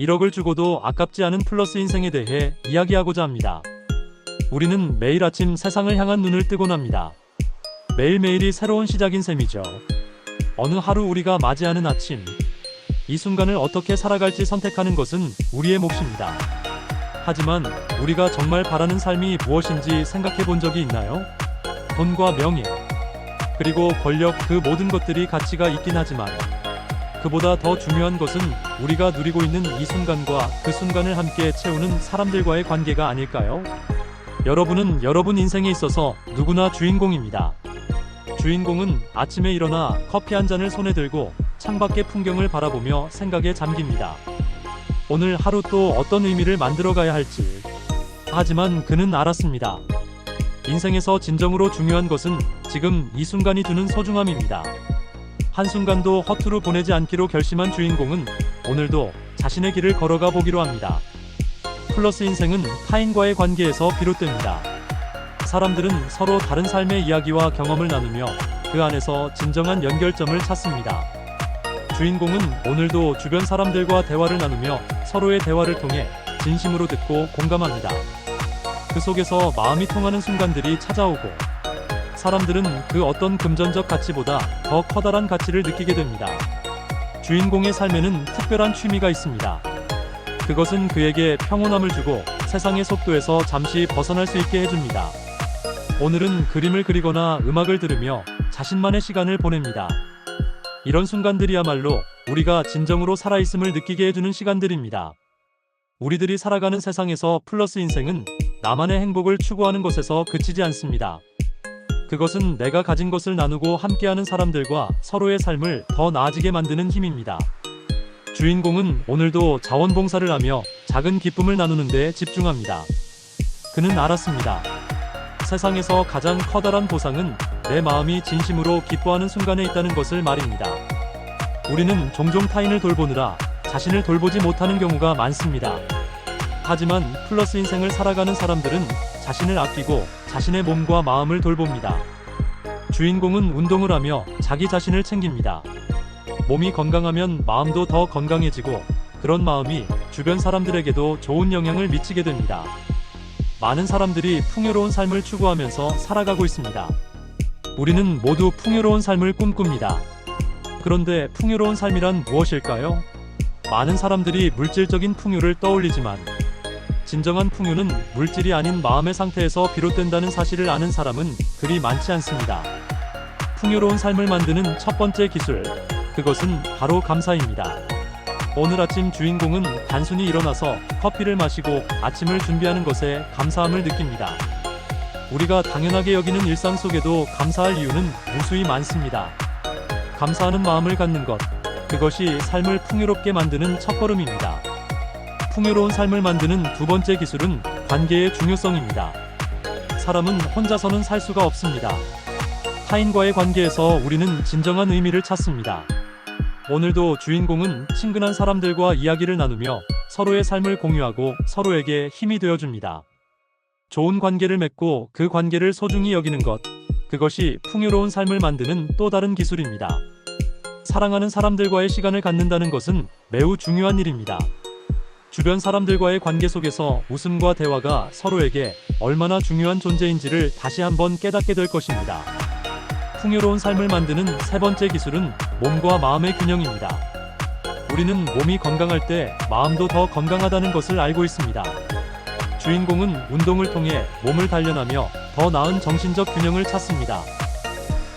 1억을 주고도 아깝지 않은 플러스 인생에 대해 이야기하고자 합니다. 우리는 매일 아침 세상을 향한 눈을 뜨곤 합니다. 매일매일이 새로운 시작인 셈이죠. 어느 하루 우리가 맞이하는 아침, 이 순간을 어떻게 살아갈지 선택하는 것은 우리의 몫입니다. 하지만 우리가 정말 바라는 삶이 무엇인지 생각해 본 적이 있나요? 돈과 명예, 그리고 권력 그 모든 것들이 가치가 있긴 하지만 그보다 더 중요한 것은 우리가 누리고 있는 이 순간과 그 순간을 함께 채우는 사람들과의 관계가 아닐까요? 여러분은 여러분 인생에 있어서 누구나 주인공입니다. 주인공은 아침에 일어나 커피 한 잔을 손에 들고 창밖의 풍경을 바라보며 생각에 잠깁니다. 오늘 하루 또 어떤 의미를 만들어 가야 할지. 하지만 그는 알았습니다. 인생에서 진정으로 중요한 것은 지금 이 순간이 주는 소중함입니다. 한순간도 허투루 보내지 않기로 결심한 주인공은 오늘도 자신의 길을 걸어가 보기로 합니다. 플러스 인생은 타인과의 관계에서 비롯됩니다. 사람들은 서로 다른 삶의 이야기와 경험을 나누며 그 안에서 진정한 연결점을 찾습니다. 주인공은 오늘도 주변 사람들과 대화를 나누며 서로의 대화를 통해 진심으로 듣고 공감합니다. 그 속에서 마음이 통하는 순간들이 찾아오고 사람들은 그 어떤 금전적 가치보다 더 커다란 가치를 느끼게 됩니다. 주인공의 삶에는 특별한 취미가 있습니다. 그것은 그에게 평온함을 주고 세상의 속도에서 잠시 벗어날 수 있게 해줍니다. 오늘은 그림을 그리거나 음악을 들으며 자신만의 시간을 보냅니다. 이런 순간들이야말로 우리가 진정으로 살아있음을 느끼게 해주는 시간들입니다. 우리들이 살아가는 세상에서 플러스 인생은 나만의 행복을 추구하는 것에서 그치지 않습니다. 그것은 내가 가진 것을 나누고 함께하는 사람들과 서로의 삶을 더 나아지게 만드는 힘입니다. 주인공은 오늘도 자원봉사를 하며 작은 기쁨을 나누는 데 집중합니다. 그는 알았습니다. 세상에서 가장 커다란 보상은 내 마음이 진심으로 기뻐하는 순간에 있다는 것을 말입니다. 우리는 종종 타인을 돌보느라 자신을 돌보지 못하는 경우가 많습니다. 하지만 플러스 인생을 살아가는 사람들은 자신을 아끼고 자신의 몸과 마음을 돌봅니다. 주인공은 운동을 하며 자기 자신을 챙깁니다. 몸이 건강하면 마음도 더 건강해지고 그런 마음이 주변 사람들에게도 좋은 영향을 미치게 됩니다. 많은 사람들이 풍요로운 삶을 추구하면서 살아가고 있습니다. 우리는 모두 풍요로운 삶을 꿈꿉니다. 그런데 풍요로운 삶이란 무엇일까요? 많은 사람들이 물질적인 풍요를 떠올리지만 진정한 풍요는 물질이 아닌 마음의 상태에서 비롯된다는 사실을 아는 사람은 그리 많지 않습니다. 풍요로운 삶을 만드는 첫 번째 기술, 그것은 바로 감사입니다. 오늘 아침 주인공은 단순히 일어나서 커피를 마시고 아침을 준비하는 것에 감사함을 느낍니다. 우리가 당연하게 여기는 일상 속에도 감사할 이유는 무수히 많습니다. 감사하는 마음을 갖는 것, 그것이 삶을 풍요롭게 만드는 첫걸음입니다. 풍요로운 삶을 만드는 두 번째 기술은 관계의 중요성입니다. 사람은 혼자서는 살 수가 없습니다. 타인과의 관계에서 우리는 진정한 의미를 찾습니다. 오늘도 주인공은 친근한 사람들과 이야기를 나누며 서로의 삶을 공유하고 서로에게 힘이 되어줍니다. 좋은 관계를 맺고 그 관계를 소중히 여기는 것, 그것이 풍요로운 삶을 만드는 또 다른 기술입니다. 사랑하는 사람들과의 시간을 갖는다는 것은 매우 중요한 일입니다. 주변 사람들과의 관계 속에서 웃음과 대화가 서로에게 얼마나 중요한 존재인지를 다시 한번 깨닫게 될 것입니다. 풍요로운 삶을 만드는 세 번째 기술은 몸과 마음의 균형입니다. 우리는 몸이 건강할 때 마음도 더 건강하다는 것을 알고 있습니다. 주인공은 운동을 통해 몸을 단련하며 더 나은 정신적 균형을 찾습니다.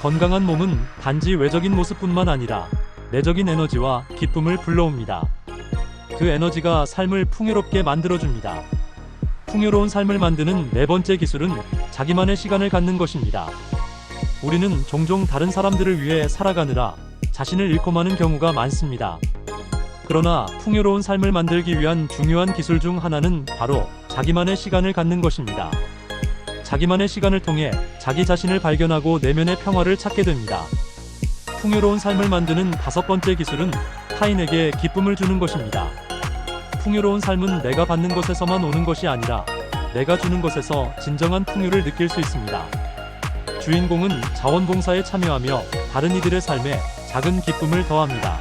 건강한 몸은 단지 외적인 모습뿐만 아니라 내적인 에너지와 기쁨을 불러옵니다. 그 에너지가 삶을 풍요롭게 만들어줍니다. 풍요로운 삶을 만드는 네 번째 기술은 자기만의 시간을 갖는 것입니다. 우리는 종종 다른 사람들을 위해 살아가느라 자신을 잃고 마는 경우가 많습니다. 그러나 풍요로운 삶을 만들기 위한 중요한 기술 중 하나는 바로 자기만의 시간을 갖는 것입니다. 자기만의 시간을 통해 자기 자신을 발견하고 내면의 평화를 찾게 됩니다. 풍요로운 삶을 만드는 다섯 번째 기술은 타인에게 기쁨을 주는 것입니다. 풍요로운 삶은 내가 받는 것에서만 오는 것이 아니라 내가 주는 것에서 진정한 풍요를 느낄 수 있습니다. 주인공은 자원봉사에 참여하며 다른 이들의 삶에 작은 기쁨을 더합니다.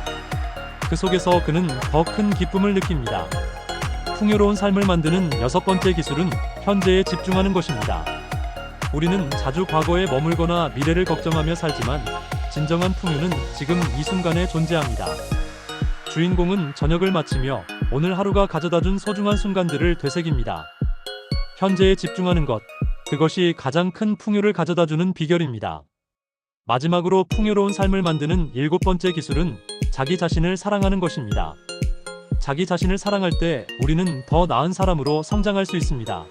그 속에서 그는 더 큰 기쁨을 느낍니다. 풍요로운 삶을 만드는 여섯 번째 기술은 현재에 집중하는 것입니다. 우리는 자주 과거에 머물거나 미래를 걱정하며 살지만 진정한 풍요는 지금 이 순간에 존재합니다. 주인공은 저녁을 마치며 오늘 하루가 가져다 준 소중한 순간들을 되새깁니다. 현재에 집중하는 것, 그것이 가장 큰 풍요를 가져다 주는 비결입니다. 마지막으로 풍요로운 삶을 만드는 일곱 번째 기술은 자기 자신을 사랑하는 것입니다. 자기 자신을 사랑할 때 우리는 더 나은 사람으로 성장할 수 있습니다.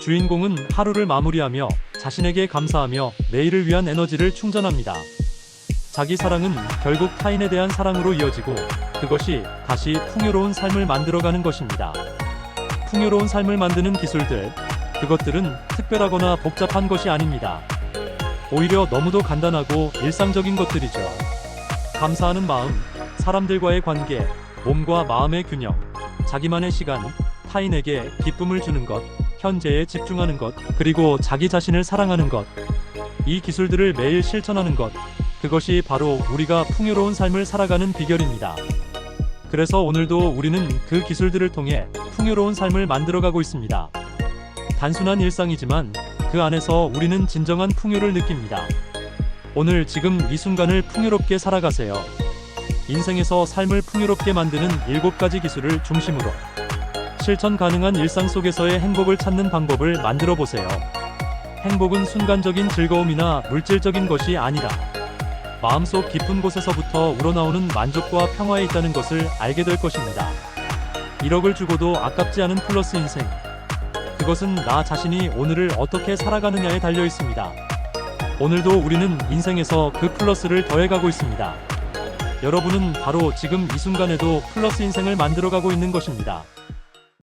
주인공은 하루를 마무리하며 자신에게 감사하며 내일을 위한 에너지를 충전합니다. 자기 사랑은 결국 타인에 대한 사랑으로 이어지고 그것이 다시 풍요로운 삶을 만들어가는 것입니다. 풍요로운 삶을 만드는 기술들, 그것들은 특별하거나 복잡한 것이 아닙니다. 오히려 너무도 간단하고 일상적인 것들이죠. 감사하는 마음, 사람들과의 관계, 몸과 마음의 균형, 자기만의 시간, 타인에게 기쁨을 주는 것, 현재에 집중하는 것, 그리고 자기 자신을 사랑하는 것. 이 기술들을 매일 실천하는 것, 그것이 바로 우리가 풍요로운 삶을 살아가는 비결입니다. 그래서 오늘도 우리는 그 기술들을 통해 풍요로운 삶을 만들어가고 있습니다. 단순한 일상이지만 그 안에서 우리는 진정한 풍요를 느낍니다. 오늘 지금 이 순간을 풍요롭게 살아가세요. 인생에서 삶을 풍요롭게 만드는 일곱 가지 기술을 중심으로 실천 가능한 일상 속에서의 행복을 찾는 방법을 만들어 보세요. 행복은 순간적인 즐거움이나 물질적인 것이 아니라 마음속 깊은 곳에서부터 우러나오는 만족과 평화에 있다는 것을 알게 될 것입니다. 1억을 주고도 아깝지 않은 플러스 인생. 그것은 나 자신이 오늘을 어떻게 살아가느냐에 달려 있습니다. 오늘도 우리는 인생에서 그 플러스를 더해가고 있습니다. 여러분은 바로 지금 이 순간에도 플러스 인생을 만들어가고 있는 것입니다.